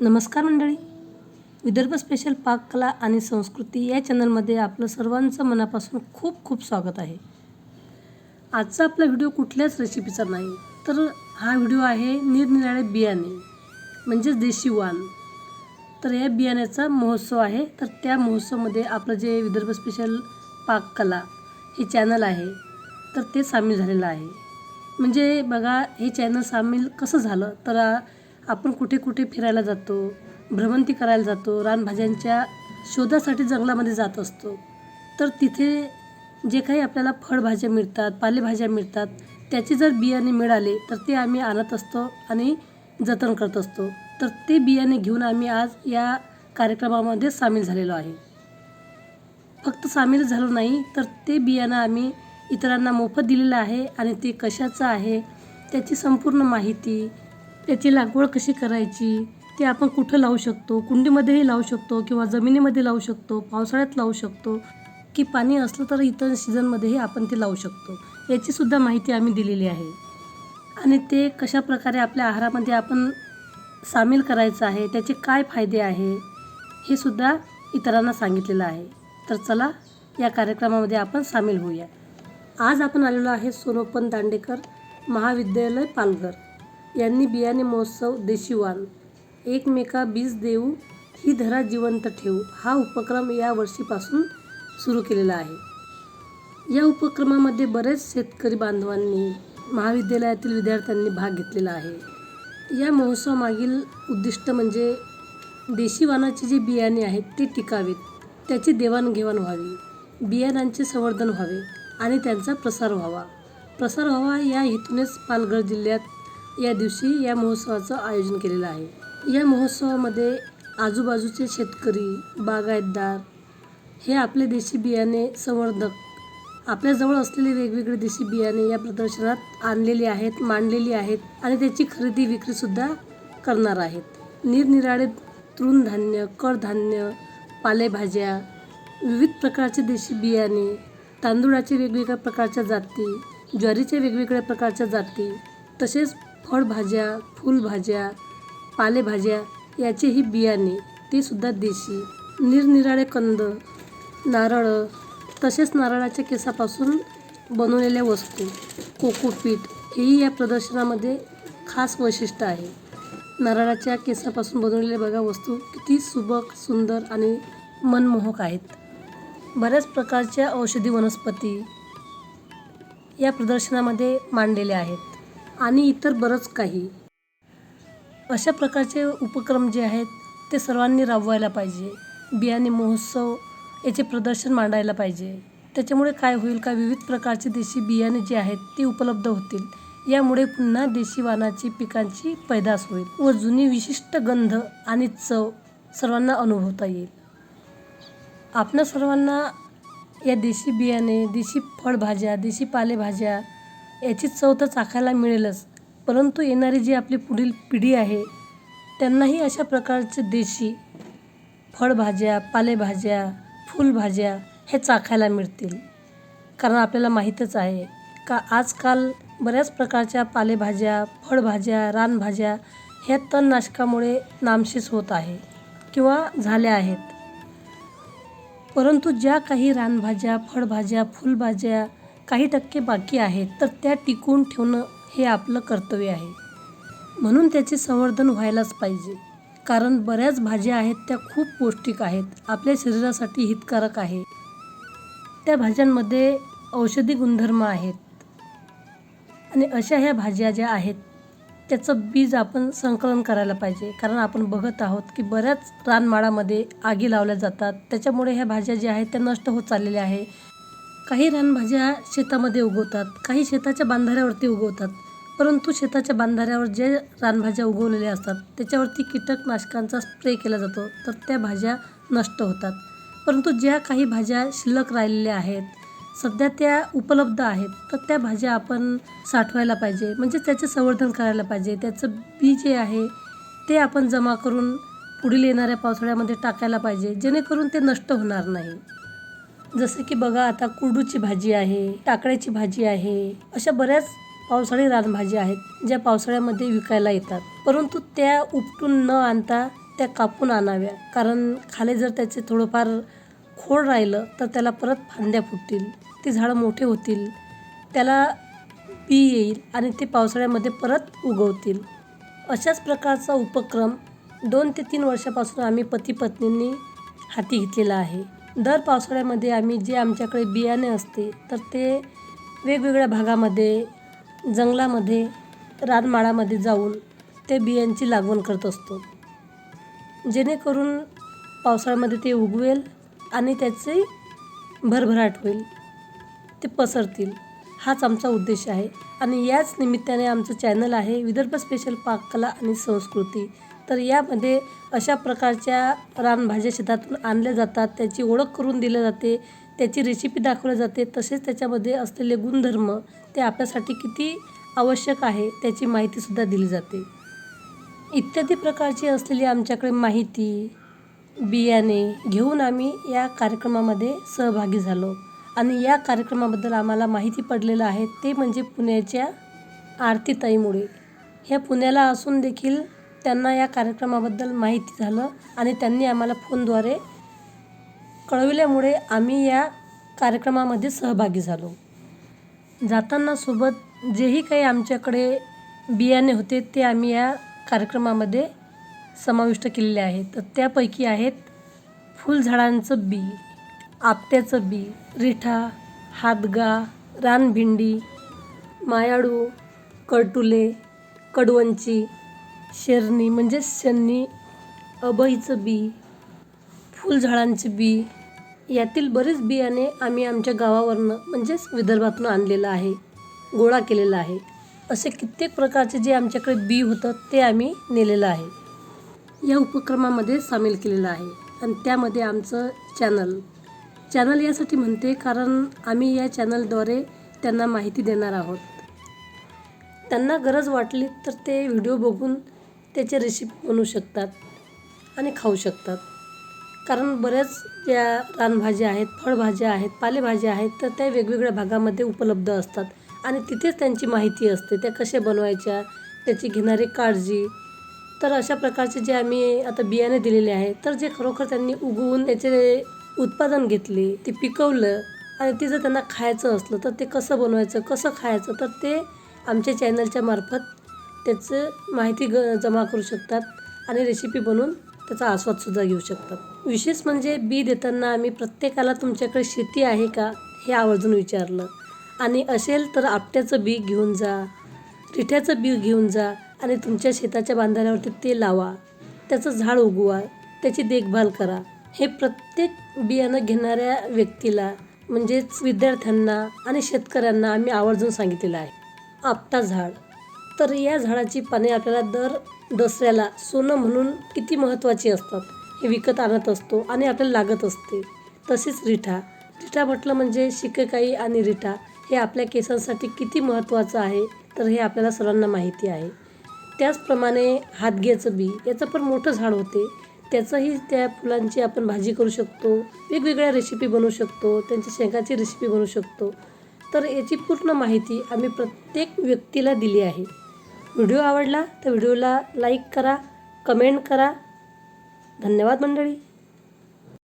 नमस्कार मंडळी. विदर्भ स्पेशल पाककला आणि संस्कृती या चॅनलमध्ये आपलं सर्वांचं मनापासून खूप खूप स्वागत आहे. आजचा आपला व्हिडिओ कुठल्याच रेसिपीचा नाही तर हा व्हिडिओ आहे निरनिराळे बियाणे म्हणजेच देशी वाण. तर या बियाण्याचा महोत्सव आहे तर त्या महोत्सवामध्ये आपलं जे विदर्भ स्पेशल पाककला हे चॅनल आहे तर ते सामील झालेलं आहे. म्हणजे बघा हे चॅनल सामील कसं झालं? तर आ- आपण कुठे कुठे फिरायला जातो भ्रमंती करायला जातो रानभाज्यांच्या शोधासाठी जंगलामध्ये जात असतो. तर तिथे जे काही आपल्याला फळभाज्या मिळतात पालेभाज्या मिळतात त्याचे जर बियाणे मिळाले तर ते आम्ही आणत असतो आणि जतन करत असतो. तर ते बियाणे घेऊन आम्ही आज या कार्यक्रमामध्ये सामील झालेलो आहे. फक्त सामील झालो नाही तर ते बियाणं आम्ही इतरांना मोफत दिलेलं आहे आणि ते कशाचं आहे त्याची संपूर्ण माहिती त्याची लागवड कशी करायची? ते आपण कुठं लावू शकतो? कुंडीमध्येही लावू शकतो किंवा जमिनीमध्ये लावू शकतो पावसाळ्यात लावू शकतो की पाणी असलं तर इतर सीझनमध्येही आपण ते लावू शकतो? याचीसुद्धा माहिती आम्ही दिलेली आहे. आणि ते कशा प्रकारे आपल्या आहारामध्ये आपण सामील करायचं आहे? त्याचे काय फायदे आहे? हे सुद्धा इतरांना सांगितलेलं आहे. तर चला या कार्यक्रमामध्ये आपण सामील होऊया. आज आपण आलेलो आहे सोनोपन दांडेकर महाविद्यालय पालघर. यांनी बियाणे महोत्सव देशीवान. एकमेका बीज देऊ ही धरा जिवंत ठेवू हा उपक्रम या वर्षीपासून सुरू केलेला आहे. या उपक्रमामध्ये बरेच शेतकरी बांधवांनी महाविद्यालयातील विद्यार्थ्यांनी भाग घेतलेला आहे. या महोत्सवामागील उद्दिष्ट म्हणजे देशीवानाचे जे बियाणे आहेत ते टिकावेत त्याची देवाणघेवाण व्हावी बियाणांचे संवर्धन व्हावे आणि त्यांचा प्रसार व्हावा. प्रसार व्हावा या हेतूनेच पालघर जिल्ह्यात या दिवशी या महोत्सवाचं आयोजन केलेलं आहे. या महोत्सवामध्ये आजूबाजूचे शेतकरी बागायतदार हे आपले देशी बियाणे संवर्धक आपल्याजवळ असलेले वेगवेगळे देशी बियाणे या प्रदर्शनात आणलेली आहेत मांडलेली आहेत आणि त्याची खरेदी विक्रीसुद्धा करणार आहेत. निरनिराळे तृणधान्य कडधान्य पालेभाज्या विविध प्रकारचे देशी बियाणे तांदूळाचे वेगवेगळ्या प्रकारच्या जाती ज्वारीच्या वेगवेगळ्या प्रकारच्या जाती तसेच फळभाज्या फुलभाज्या पालेभाज्या याचेही बियाणे ते सुद्धा देशी. निरनिराळे कंद नारळ तसेच नारळाच्या केसापासून बनवलेल्या वस्तू. कोकोपीठ हेही या प्रदर्शनामध्ये खास वैशिष्ट्य आहे. नारळाच्या केसापासून बनवलेल्या बघा वस्तू किती सुबक सुंदर आणि मनमोहक आहेत. बऱ्याच प्रकारच्या औषधी वनस्पती या प्रदर्शनामध्ये मांडलेल्या आहेत. आणि इतर बरंच काही. अशा प्रकारचे उपक्रम जे आहेत ते सर्वांनी राबवायला पाहिजे. बियाणे महोत्सव याचे प्रदर्शन मांडायला पाहिजे. त्याच्यामुळे काय होईल का विविध प्रकारचे देशी बियाणे जे आहेत ते उपलब्ध होतील. यामुळे पुन्हा देशी वाणाची पिकांची पैदास होईल व जुनी विशिष्ट गंध आणि चव सर्वांना अनुभवता येईल. आपणा सर्वांना या देशी बियाणे देशी फळभाज्या देशी पालेभाज्या याची चव तर चाखायला मिळेलच. परंतु येणारी जी आपली पुढील पिढी आहे त्यांनाही अशा प्रकारचे देशी फळभाज्या पालेभाज्या फुलभाज्या हे चाखायला मिळतील. कारण आपल्याला माहीतच आहे का आजकाल बऱ्याच प्रकारच्या पालेभाज्या फळभाज्या रानभाज्या ह्या तणनाशकामुळे नामशेष होत आहे किंवा झाल्या आहेत. परंतु ज्या काही रानभाज्या फळभाज्या फुलभाज्या काही टक्के बाकी आहेत तर त्या टिकवून ठेवणं हे आपलं कर्तव्य आहे. म्हणून त्याचे संवर्धन व्हायलाच पाहिजे. कारण बऱ्याच भाज्या आहेत त्या खूप पौष्टिक आहेत. आपल्या शरीरासाठी हितकारक आहे. त्या भाज्यांमध्ये औषधी गुणधर्म आहेत. आणि अशा ह्या भाज्या ज्या आहेत त्याचं बीज आपण संकलन करायला पाहिजे. कारण आपण बघत आहोत की बऱ्याच रानमाळामध्ये आगी लावल्या जातात. त्याच्यामुळे ह्या भाज्या ज्या आहेत त्या नष्ट होत चाललेल्या आहे. काही रानभाज्या शेतामध्ये उगवतात काही शेताच्या बांधाऱ्यावरती उगवतात. परंतु शेताच्या बांधाऱ्यावर जे रानभाज्या उगवलेल्या असतात त्याच्यावरती कीटकनाशकांचा स्प्रे केला जातो तर त्या भाज्या नष्ट होतात. परंतु ज्या काही भाज्या शिल्लक राहिलेल्या आहेत सध्या त्या उपलब्ध आहेत तर त्या भाज्या आपण साठवायला पाहिजे. म्हणजे त्याचे संवर्धन करायला पाहिजे. त्याचं बी जे आहे ते आपण जमा करून पुढील येणाऱ्या पावसाळ्यामध्ये टाकायला पाहिजे जेणेकरून ते नष्ट होणार नाही. जसे की बघा आता कुरडूची भाजी आहे टाकळ्याची भाजी आहे अशा बऱ्याच पावसाळी रानभाज्या आहेत ज्या पावसाळ्यामध्ये विकायला येतात. परंतु त्या उपटून न आणता त्या कापून आणाव्या. कारण खाली जर त्याचे थोडंफार खोड राहिलं तर त्याला परत फांद्या फुटतील ती झाडं मोठे होतील त्याला बी येईल आणि ते पावसाळ्यामध्ये परत उगवतील. अशाच प्रकारचा उपक्रम दोन ते तीन वर्षापासून आम्ही पती पत्नींनी हाती घेतलेला आहे. दर पावसाळ्यामध्ये आम्ही जे आमच्याकडे बियाणे असते तर ते वेगवेगळ्या भागामध्ये जंगलामध्ये रानमाळामध्ये जाऊन ते बियांची लागवण करत असतो. जेणेकरून पावसाळ्यामध्ये ते उगवेल आणि त्याचे भरभराट होईल. ते पसरतील. हाच आमचा उद्देश आहे. आणि याच निमित्ताने आमचं चॅनल आहे विदर्भ स्पेशल पाककला आणि संस्कृती. तर यामध्ये अशा प्रकारच्या रानभाज्या शेतातून आणल्या जातात. त्याची ओळख करून दिली जाते. त्याची रेसिपी दाखवली जाते. तसेच त्याच्यामध्ये असलेले गुणधर्म ते आपल्यासाठी किती आवश्यक आहे त्याची माहितीसुद्धा दिली जाते. इत्यादी प्रकारची असलेली आमच्याकडे माहिती बियाणे घेऊन आम्ही या कार्यक्रमामध्ये सहभागी झालो. आणि या कार्यक्रमाबद्दल आम्हाला माहिती पडलेलं आहे ते म्हणजे पुण्याच्या आरतीताईमुळे. ह्या पुण्याला असून देखील त्यांना या कार्यक्रमाबद्दल माहिती झालं आणि त्यांनी आम्हाला फोनद्वारे कळविल्यामुळे आम्ही या कार्यक्रमामध्ये सहभागी झालो. जाताना सोबत जेही काही आमच्याकडे बियाणे होते ते आम्ही या कार्यक्रमामध्ये समाविष्ट केलेले आहेत. तर त्यापैकी आहेत फुलझाडांचं बी आपट्याचं बी रिठा हातगा रानभिंडी मायाळू करटुले कडवंची शेरणी म्हणजे शनी अबईचं बी फुलझाडांचे बी यातील बरेच बियाणे आम्ही आमच्या गावावरनं म्हणजेच विदर्भातून आणलेलं आहे गोळा केलेला आहे. असे कित्येक प्रकारचे जे आमच्याकडे बी होतं ते आम्ही नेलेलं आहे. या उपक्रमामध्ये सामील केलेलं आहे. आणि त्यामध्ये आमचं चॅनल. चॅनल यासाठी म्हणते कारण आम्ही या चॅनलद्वारे त्यांना माहिती देणार आहोत. त्यांना गरज वाटली तर ते व्हिडिओ बघून त्याचे रेसिपी बनवू शकतात आणि खाऊ शकतात. कारण बऱ्याच ज्या रानभाज्या आहेत फळभाज्या आहेत पालेभाज्या आहेत तर त्या वेगवेगळ्या भागामध्ये उपलब्ध असतात. आणि तिथेच त्यांची माहिती असते त्या कशा बनवायच्या त्याची घेणारी काळजी. तर अशा प्रकारचे जे आम्ही आता बियाणे दिलेले आहेत तर जे खरोखर त्यांनी उगवून त्याचे उत्पादन घेतले ते पिकवलं आणि ते जर त्यांना खायचं असलं तर ते कसं बनवायचं कसं खायचं तर ते आमच्या चॅनलच्या मार्फत त्याचं माहिती ग जमा करू शकतात आणि रेसिपी बनवून त्याचा आस्वादसुद्धा घेऊ शकतात. विशेष म्हणजे बी देताना आम्ही प्रत्येकाला तुमच्याकडे शेती आहे का हे आवर्जून विचारलं. आणि असेल तर आपट्याचं बी घेऊन जा रिठ्याचं बी घेऊन जा आणि तुमच्या शेताच्या बांधाऱ्यावरती ते लावा. त्याचं झाड उगवा त्याची देखभाल करा. हे प्रत्येक बियाणं घेणाऱ्या व्यक्तीला म्हणजेच विद्यार्थ्यांना आणि शेतकऱ्यांना आम्ही आवर्जून सांगितलेलं आहे. आपटा झाड. तर या झाडाची पाने आपल्याला दर दसऱ्याला सोनं म्हणून किती महत्त्वाची असतात हे विकत आणत असतो आणि आपल्याला लागत असते. तसेच रिठा. रिठा म्हटलं म्हणजे शिकेकाई आणि रिठा हे आपल्या केसांसाठी किती महत्त्वाचं आहे तर हे आपल्याला सर्वांना माहिती आहे. त्याचप्रमाणे हातग्याचं बी. याचं पण मोठं झाड होते. त्याचंही त्या फुलांची आपण भाजी करू शकतो. वेगवेगळ्या रेसिपी बनवू शकतो. त्यांच्या शेंगाची रेसिपी बनवू शकतो. तर याची पूर्ण माहिती आम्ही प्रत्येक व्यक्तीला दिली आहे. व्हिडिओ आवडला तर व्हिडिओला लाईक करा कमेंट करा. धन्यवाद मंडळी.